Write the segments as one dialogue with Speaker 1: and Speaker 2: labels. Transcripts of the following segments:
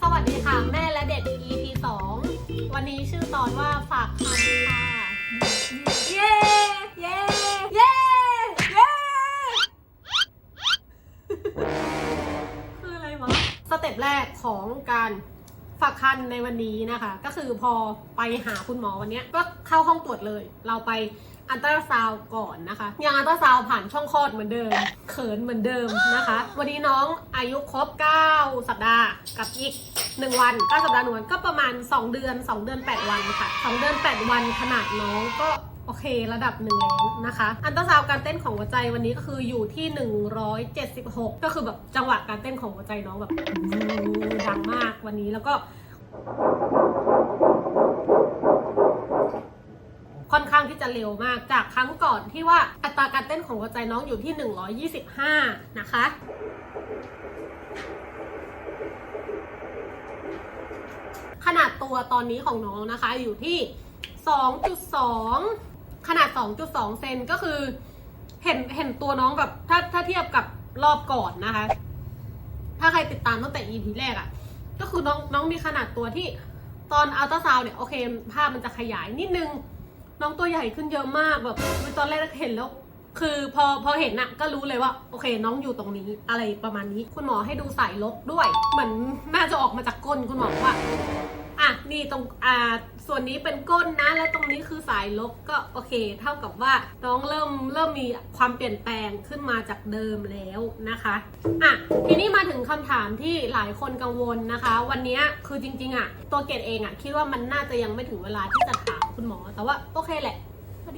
Speaker 1: สวัสดีค่ะ แม่และเด็ก EP 2 วันนี้ชื่อตอนว่าฝากคำค่ะ เย้ เย้ เย้ เย้ คืออะไรวะ สเต็ปแรกของการ ฝากคันในวันนี้นะคะ ก็คือพอไปหาคุณหมอวันนี้ก็เข้าห้องตรวจเลย เราไปอันตราซาวก่อนนะคะ ยังอันตราซาวผ่านช่องคลอดเหมือนเดิม เขินเหมือนเดิมนะคะ วันนี้น้องอายุครบ 9 สัปดาห์กับอีก 1วัน9สัปดาห์หนึ่งวันก็ประมาณ 2 เดือน 2 เดือน 8 วันค่ะ 2 เดือน 8 วันขนาดน้องก็โอเคระดับหนึ่งแล้วนะคะ อันตราซาวการเต้นของหัวใจวันนี้ก็คืออยู่ที่ 176 ก็คือแบบจังหวะการเต้นของหัวใจน้องแบบดังมากวันนี้แล้วก็ ค่อนข้างที่จะเร็วมากจากครั้งก่อนที่ว่าอัตราการเต้นของหัวใจน้องอยู่ที่ 125 นะคะ นาดตัวตอนนี้ของน้องนะคะ อยู่ที่ 2.2 ขนาด 2.2 เซนก็คือ เห็นเห็นตัวน้องแบบถ้าถ้าเทียบกับรอบก่อนนะคะ ถ้าใครติดตามตั้งแต่ EP แรกอะ่ะ ก็คือน้องน้องมีขนาดตัวที่ตอนอัลตราซาวน์เนี่ยโอเค ภาพมันจะขยายนิดนึง น้องตัวใหญ่ขึ้นเยอะมากแบบตอนแรกเห็นแล้ว คือพอพอเห็นน่ะก็รู้เลยว่าโอเคน้องอยู่ตรงนี้อะไรประมาณนี้ คุณหมอให้ดูสายลบด้วย เหมือนน่าจะออกมาจากก้นคุณหมอว่าอะนี่ตรงอ่าส่วนนี้เป็นก้นนะ แล้วตรงนี้คือสายลบก็โอเค เท่ากับว่าน้องเริ่มเริ่มมีความเปลี่ยนแปลงขึ้นมาจากเดิมแล้วนะคะอะทีนี้มาถึงคำถามที่หลายคนกังวลนะคะ วันนี้คือจริงๆอะตัวเกดเองอะคิดว่ามันน่าจะยังไม่ถึงเวลาที่จะถามคุณหมอ แต่ว่าโอเคแหละ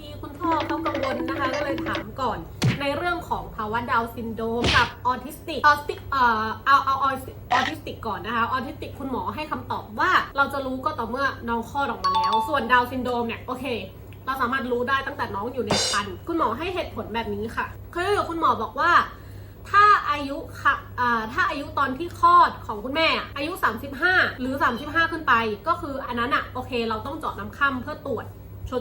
Speaker 1: ดีคุณพ่อเขากังวลนะคะ ก็เลยถามก่อน ในเรื่องของภาวะดาวซินโดรมกับออทิสติกออทิสติกเอ่อเอาเอาออทิสติกก่อนนะคะออทิสติกคุณหมอให้คำตอบว่า เราจะรู้ก็ต่อเมื่อน้องคลอดออกมาแล้ว ส่วนดาวซินโดรมเนี่ยโอเคเราสามารถรู้ได้ตั้งแต่น้องอยู่ในครรภ์คุณหมอให้เหตุผลแบบนี้ค่ะคือคุณหมอบอกว่า ถ้าอายุค่ะอ่าถ้าอายุตอนที่คลอดของคุณแม่อะอายุ 35 หรือ 35 ขึ้นไป ก็คืออันนั้นอะโอเค เราต้องเจาะน้ำค่ำเพื่อตรวจ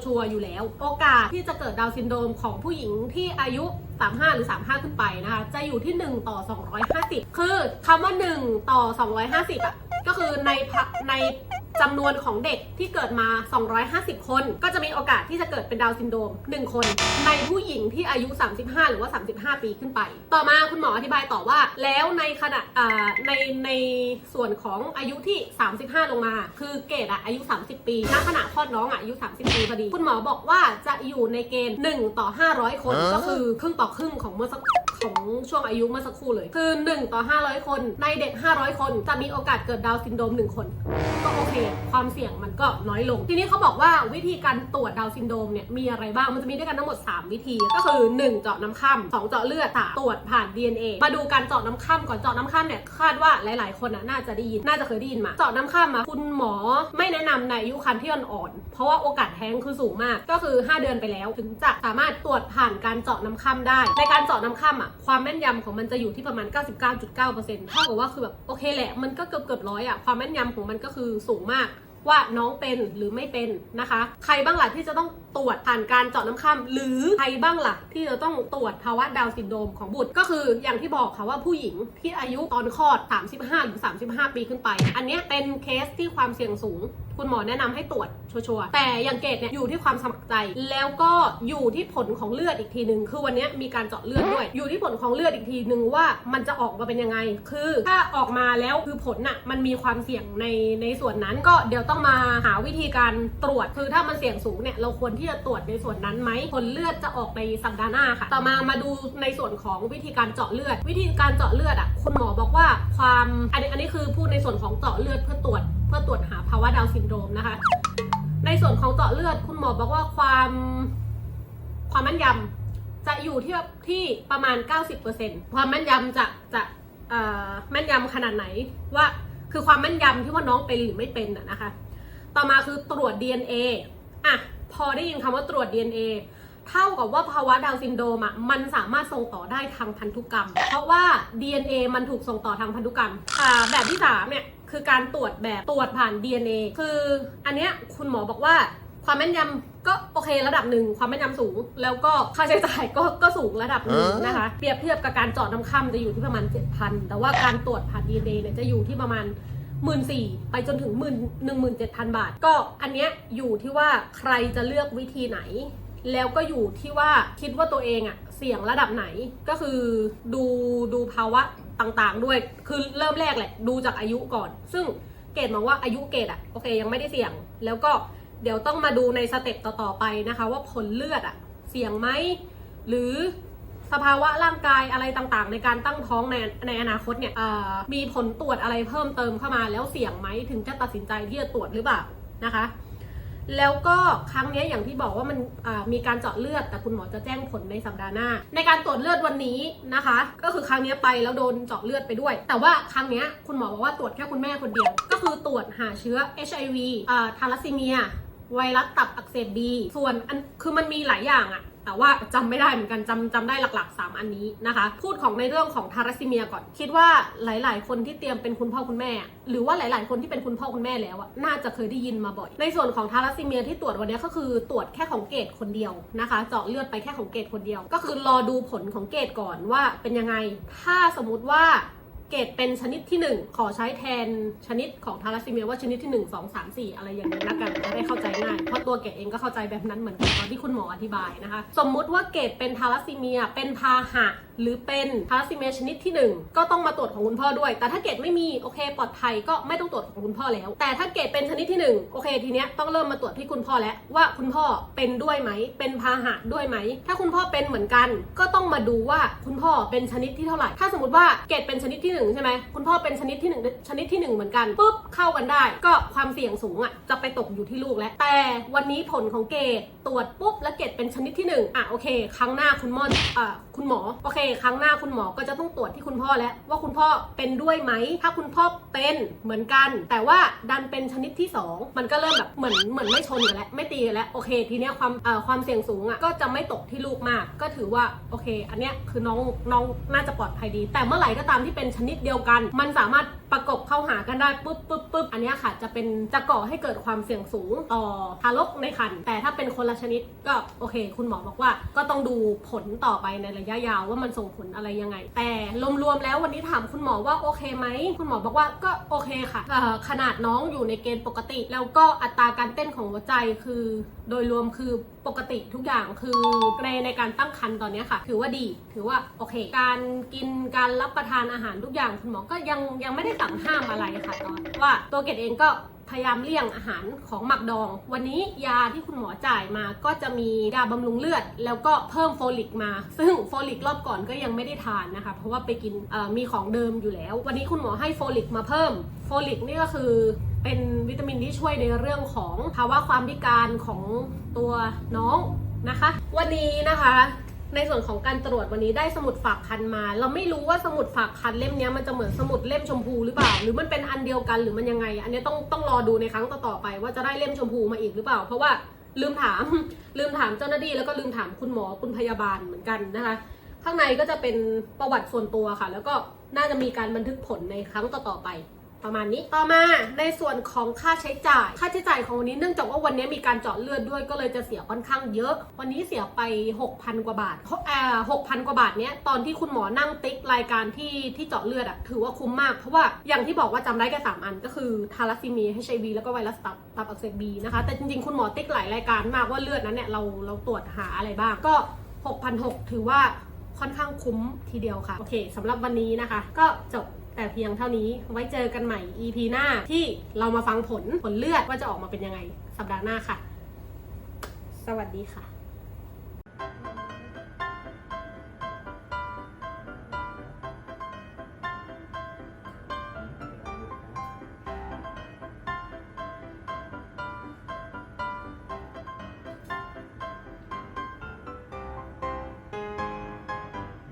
Speaker 1: ชัวร์อยู่แล้ว โอกาสที่จะเกิดดาวซินโดรมของผู้หญิงที่อายุ 35 หรือ 35 ขึ้นไปนะคะ จะอยู่ที่ 1 ต่อ 250 คือคำว่า 1 ต่อ 250อะก็คือในพะใน จำนวนของเด็กที่เกิดมา 250 คน ก็จะมีโอกาสที่จะเกิดเป็นดาวน์ซินโดรม1 คน ในผู้หญิงที่อายุ 35 หรือว่า 35 ปีขึ้นไป ต่อมาคุณหมออธิบายต่อว่า แล้วในขณะอ่าในในส่วนของอายุที่ 35 ลงมา คือเกรดอะอายุ 30 ปีณขณะคลอดน้องอะอายุ 30 ปีพอดี คุณหมอบอกว่าจะอยู่ในเกณฑ์ 1 ต่อ 500 คนก็คือครึ่งต่อครึ่งของเมื่อสัก ของช่วงอายุเมื่อสักครู่เลย คือ 1 ต่อ 500 คน ในเด็ก 500 คน จะมีโอกาสเกิดดาวซินโดรม1 คน ก็โอเค ความเสี่ยงมันก็น้อยลง ทีนี้เขาบอกว่าวิธีการตรวจดาวซินโดรมเนี่ยมีอะไรบ้างมันจะมีด้วยกันทั้งหมด 3 วิธี ก็คือ 1 เจาะน้ำค่ำ2เจาะเลือด3ตรวจผ่าน DNA มาดูการเจาะน้ำค่ำก่อนเจาะน้ำค่ำเนี่ยคาดว่าหลาย ๆ คนน่ะน่าจะได้ยินน่าจะเคยได้ยินมาเจาะน้ำค่ำมาคุณหมอไม่แนะนำในอายุครรภ์ที่อ่อนๆเพราะว่าโอกาสแท้งคือสูงมากก็คือ 5 เดือนไปแล้ว ถึงจะสามารถตรวจผ่านการเจาะน้ำค่ำได้ ในการเจาะน้ำค่ำอะความแม่นยำของมันจะอยู่ที่ประมาณ 99.9%เท่ากับว่าคือแบบโอเคแหละ มันก็เกือบเกือบร้อยอะความแม่นยำของมันก็คือสูงมากว่าน้องเป็นหรือไม่เป็นนะคะ ใครบ้างล่ะที่จะต้องตรวจผ่านการเจาะน้ำค่ำหรือใครบ้างล่ะที่จะต้องตรวจภาวะดาวซินโดรมของบุตร ก็คืออย่างที่บอกค่ะว่าผู้หญิงที่อายุตอนคลอด 35 หรือ 35 ปีขึ้นไป อันนี้เป็นเคสที่ความเสี่ยงสูง คุณหมอแนะนำให้ตรวจชัวร์แต่อย่างเกรดเนี่ยอยู่ที่ความสมัครใจ แล้วก็อยู่ที่ผลของเลือดอีกทีหนึ่งคือวันนี้มีการเจาะเลือดด้วย อยู่ที่ผลของเลือดอีกทีหนึ่งว่ามันจะออกมาเป็นยังไง คือถ้าออกมาแล้วคือผลน่ะมันมีความเสี่ยงในในส่วนนั้นก็เดี๋ยวต้องมาหาวิธีการตรวจคือถ้ามันเสี่ยงสูงเนี่ยเราควรที่จะตรวจในส่วนนั้นไหมผลเลือดจะออกในสัปดาห์หน้าค่ะ ต่อมามาดูในส่วนของวิธีการเจาะเลือด วิธีการเจาะเลือดอะคุณหมอบอกว่าความอันนี้อันนี้คือพูดในส่วนของเจาะเลือดเพื่อตรวจ พื่อตรวจหาภาวะดาวซินโดรมนะคะ ในส่วนของเจาะเลือดคุณหมอบอกว่าความความแม่นยำจะอยู่ที่ที่ประมาณ 90%ความแม่นยำจะจะเอ่อแม่นยำขนาดไหนว่าคือความแม่นยำที่ว่าน้องเป็นหรือไม่เป็นอะนะคะ ต่อมาคือตรวจ DNA อะพอได้ยินคำว่าตรวจ DNA เท่ากับว่าภาวะดาวซินโดมอะมันสามารถส่งต่อได้ทางพันธุกรรม เพราะว่า DNA มันถูกส่งต่อทางพันธุกรรมอ่าแบบที่สามเนี่ย คือการตรวจแบบตรวจผ่าน DNA คืออันเนี้ยคุณหมอบอกว่าความแม่นยำก็โอเคระดับหนึ่งความแม่นยำสูง แล้วก็ค่าใช้จ่ายก็ก็สูงระดับหนึ่งนะคะเปรียบเทียบกับการเจาะน้ำค่ำจะอยู่ที่ประมาณ 7,000 แต่ว่าการตรวจผ่าน DNA เนี่ยจะอยู่ที่ประมาณหมื่นสี่ไปจนถึงหมื่นหนึ่งหมื่นเจ็ดพันบาท ก็อันเนี้ยอยู่ที่ว่าใครจะเลือกวิธีไหน แล้วก็อยู่ที่ว่าคิดว่าตัวเองอะเสี่ยงระดับไหนก็คือดูดูภาวะ ต่างๆ ด้วย คือเริ่มแรกแหละดูจากอายุก่อน ซึ่งเกดมองว่าอายุเกดอะโอเคยังไม่ได้เสี่ยง แล้วก็เดี๋ยวต้องมาดูในสเต็ปต่อๆไปนะคะ ว่าผลเลือดอะเสี่ยงไหมหรือสภาวะร่างกายอะไรต่างๆ ในการตั้งท้องในในอนาคตเนี่ยมีผลตรวจอะไรเพิ่มเติมเข้ามาแล้วเสี่ยงไหมถึงจะตัดสินใจที่จะตรวจหรือเปล่านะคะ แล้วก็ครั้งนี้อย่างที่บอกว่ามันมีการเจาะเลือด แต่คุณหมอจะแจ้งผลในสัปดาห์หน้า ในการตรวจเลือดวันนี้นะคะ ก็คือครั้งนี้ไปแล้วโดนเจาะเลือดไปด้วย แต่ว่าครั้งนี้คุณหมอบอกว่าตรวจแค่คุณแม่คนเดียว ก็คือตรวจหาเชื้อ HIV อ่าทาลัสซีเมียไวรัสตับอักเสบบีส่วนอันคือมันมีหลายอย่างอะ แต่ว่าจำไม่ได้เหมือนกันจำจำได้หลักๆ 3 อันนี้นะคะ พูดของในเรื่องของทารัสซีเมียก่อน คิดว่าหลาย ๆ คนที่เตรียมเป็นคุณพ่อคุณแม่ หรือว่าหลาย ๆ คนที่เป็นคุณพ่อคุณแม่แล้วอะน่าจะเคยได้ยินมาบ่อย ในส่วนของทารัสซีเมียที่ตรวจวันนี้ก็คือตรวจแค่ของเกตคนเดียวนะคะ เจาะเลือดไปแค่ของเกตคนเดียว ก็คือรอดูผลของเกตก่อนว่าเป็นยังไง ถ้าสมมติว่า เกรดเป็นชนิดที่ 1 ขอใช้แทนชนิดของทาลัสซีเมียว่าชนิดที่ 1 2 3 4 อะไรอย่างนี้ละกันจะได้เข้าใจง่าย เพราะตัวเกรดเองก็เข้าใจแบบนั้นเหมือนกันตอนที่คุณหมออธิบายนะคะ สมมุติว่าเกรดเป็นทาลัสซีเมีย เป็นพาหะ หรือเป็นทาลัสซีเมียชนิดที่ 1 ก็ต้องมาตรวจของคุณพ่อด้วย แต่ถ้าเกรดไม่มีโอเคปลอดภัยก็ไม่ต้องตรวจของคุณพ่อแล้ว แต่ถ้าเกรดเป็นชนิดที่ 1 โอเคทีเนี้ยต้องเริ่มมาตรวจที่คุณพ่อแล้วว่าคุณพ่อเป็นด้วยไหม เป็นพาหะด้วยไหม ถ้าคุณพ่อเป็นเหมือนกัน ก็ต้องมาดูว่าคุณพ่อเป็นชนิดที่เท่าไหร่ ถ้าสมมติว่าเกรดเป็นชนิดที่หนึ่งใช่ไหมคุณพ่อเป็นชนิดที่หนึ่งชนิดที่หนึ่งเหมือนกันปุ๊บเข้ากันได้ ก็ความเสี่ยงสูงอะจะไปตกอยู่ที่ลูกแล้วแต่วันนี้ผลของเกรดตรวจปุ๊บแล้วเกรดเป็นชนิดที่หนึ่งอะโอเค ครั้งหน้าคุณหมออ่าคุณหมอโอเค ครั้งหน้าคุณหมอก็จะต้องตรวจที่คุณพ่อแล้วว่าคุณพ่อเป็นด้วยไหมถ้าคุณพ่อเป็นเหมือนกัน แต่ว่าดันเป็นชนิดที่สองมันก็เริ่มแบบเหมือนเหมือนไม่ชนกันแล้วไม่ตีกันแล้วโอเค ทีเนี้ยความเอ่อความเสี่ยงสูงอะก็จะไม่ตกที่ลูกมาก ก็ถือว่าโอเค อันเนี้ยคือน้องน้องน่าจะปลอดภัยดี แต่เมื่อไหร่ก็ตามที่เป็นชนิดิดเดียวกัน มันสามารถ ประกบเข้าหากันได้ปุ๊บปุ๊บปุ๊บอันเนี้ยค่ะจะเป็นจะก่อให้เกิดความเสี่ยงสูงต่อทารกในครรภ์แต่ถ้าเป็นคนละชนิดก็โอเค คุณหมอบอกว่า ก็ต้องดูผลต่อไปในระยะยาวว่ามันส่งผลอะไรยังไง แต่รวมๆแล้ววันนี้ถามคุณหมอว่าโอเคไหมคุณหมอบอกว่าก็โอเคค่ะเอ่อขนาดน้องอยู่ในเกณฑ์ปกติ แล้วก็อัตราการเต้นของหัวใจคือ โดยรวมคือปกติทุกอย่างคือในในการตั้งครรภ์ตอนเนี้ยค่ะ ถือว่าดี ถือว่าโอเค การกินการรับประทานอาหารทุกอย่างคุณหมอก็ยังยังไม่ได้สั่งห้ามอะไรค่ะตอนว่าตัวเกดเองก็พยายามเลี่ยงอาหารของหมักดอง วันนี้ยาที่คุณหมอจ่ายมาก็จะมียาบำรุงเลือด แล้วก็เพิ่มโฟลิกมา ซึ่งโฟลิกรอบก่อนก็ยังไม่ได้ทานนะคะ เพราะว่าไปกินมีของเดิมอยู่แล้ว วันนี้คุณหมอให้โฟลิกมาเพิ่ม โฟลิกนี่ก็คือเป็นวิตามินที่ช่วยในเรื่องของภาวะความพิการของตัวน้องนะคะ วันนี้นะคะ ในส่วนของการตรวจวันนี้ได้สมุดฝากคันมา เราไม่รู้ว่าสมุดฝากคันเล่มนี้มันจะเหมือนสมุดเล่มชมพูหรือเปล่า หรือมันเป็นอันเดียวกันหรือมันยังไง อันนี้ต้องต้องรอดูในครั้งต่อๆไป ว่าจะได้เล่มชมพูมาอีกหรือเปล่า เพราะว่าลืมถามลืมถามเจ้าหน้าที่แล้วก็ลืมถามคุณหมอคุณพยาบาลเหมือนกันนะคะ ข้างในก็จะเป็นประวัติส่วนตัวค่ะ แล้วก็น่าจะมีการบันทึกผลในครั้งต่อๆไป ประมาณนี้ต่อมาในส่วนของค่าใช้จ่าย ค่าใช้จ่ายของวันนี้เนื่องจากว่าวันนี้มีการเจาะเลือดด้วยก็เลยจะเสียค่อนข้างเยอะ วันนี้เสียไป 6,000 กว่าบาทเพราะอ่า6,000กว่าบาทเนี้ยตอนที่คุณหมอนั่งติ๊กรายการที่ที่เจาะเลือดอะถือว่าคุ้มมากเพราะว่าอย่างที่บอกว่าจำได้แค่สามอันก็คือทาลัสซีเมีย HIV แล้วก็ไวรัสตับตับอักเสบบีนะคะแต่จริงๆคุณหมอติ๊กหลายรายการมากว่าเลือดนั้นเนี่ยเราเราตรวจหาอะไรบ้างก็6,600ถือว่าค่อนข้างคุ้มทีเดียวค่ะโอเคสำหรับวันนี้นะคะ ก็จบ แต่เพียงเท่านี้ไว้เจอกันใหม่ EP หน้าที่เรามาฟังผลผลเลือดว่าจะออกมาเป็นยังไง สัปดาห์หน้าค่ะ สวัสดีค่ะ